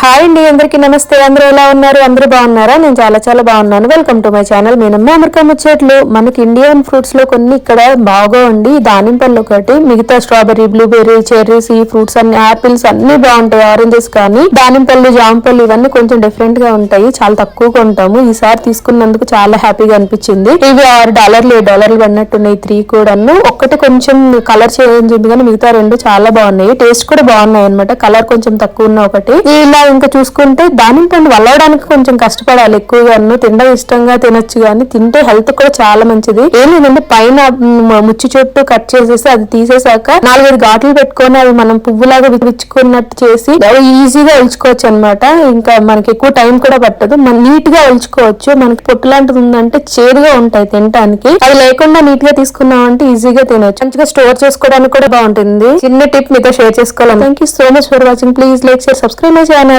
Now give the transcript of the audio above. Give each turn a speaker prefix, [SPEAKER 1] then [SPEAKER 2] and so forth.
[SPEAKER 1] Hi అండి అందరికీ నమస్తే. అందరూ ఎలా ఉన్నారు? అందరూ బాగున్నారా? నేను చాలా చాలా బాగున్నాను. Welcome to my channel Meenamma America ముచ్చట్లు. మనకి ఇండియన్ ఫ్రూట్స్లో కొన్ని ఇక్కడ బాగా ఉండి దానిమ్మ పళ్ళు ఒకటి మిగతా స్ట్రాబెర్రీ బ్లూబెర్రీ చెర్రీస్ ఈ ఫ్రూట్స్ అన్ని ఆపిల్స్ అన్ని బాగుంటాయి ఆరెంజెస్ కానీ. దానిమ్మ పళ్ళు జామ పళ్ళు ఇవన్నీ కొంచెం డిఫరెంట్గా ఉంటాయి. చాలా తక్కువగా ఉంటాము ఈసారి తీసుకున్నందుకు చాలా హ్యాపీగా అనిపించింది. ఇవి ఆరు డాలర్లు ఏడు డాలర్లు పడినట్టున్నాయి. త్రీ కూడాను. ఒక్కటి కొంచెం కలర్ చేంజ్ ఉంది కానీ మిగతా రెండు చాలా బాగున్నాయి. టేస్ట్ కూడా బాగున్నాయి అనమాట కలర్ కొంచెం తక్కువ ఉన్న ఒకటి. ఇలా ఇంకా చూసుకుంటే దానిమ్మ పండు వల్లవడానికి కొంచెం కష్టపడాలి ఎక్కువగా. తినడం ఇష్టంగా తినొచ్చు కానీ తింటే హెల్త్ కూడా చాలా మంచిది. ఏం లేదంటే పైన ముచ్చి చుట్టూ కట్ చేసేసి అది తీసేసాక నాలుగైదు ఘాట్లు పెట్టుకొని అవి మనం పువ్వులాగా విచ్చుకున్నట్టు చేసి ఈజీగా ఒలుచుకోవచ్చు అనమాట ఇంకా మనకి ఎక్కువ టైం కూడా పట్టదు. మనం నీట్గా ఒలుచుకోవచ్చు. మనకి పొట్టు లాంటిది ఉందంటే చేదుగా ఉంటాయి తినడానికి అది లేకుండా నీట్గా తీసుకున్నామంటే ఈజీగా తినొచ్చు. మంచిగా స్టోర్ చేసుకోవడానికి కూడా బాగుంటుంది. చిన్న టిప్ మీతో షేర్ చేసుకోవాలి. Thank you so much for watching. Please like share subscribe my channel.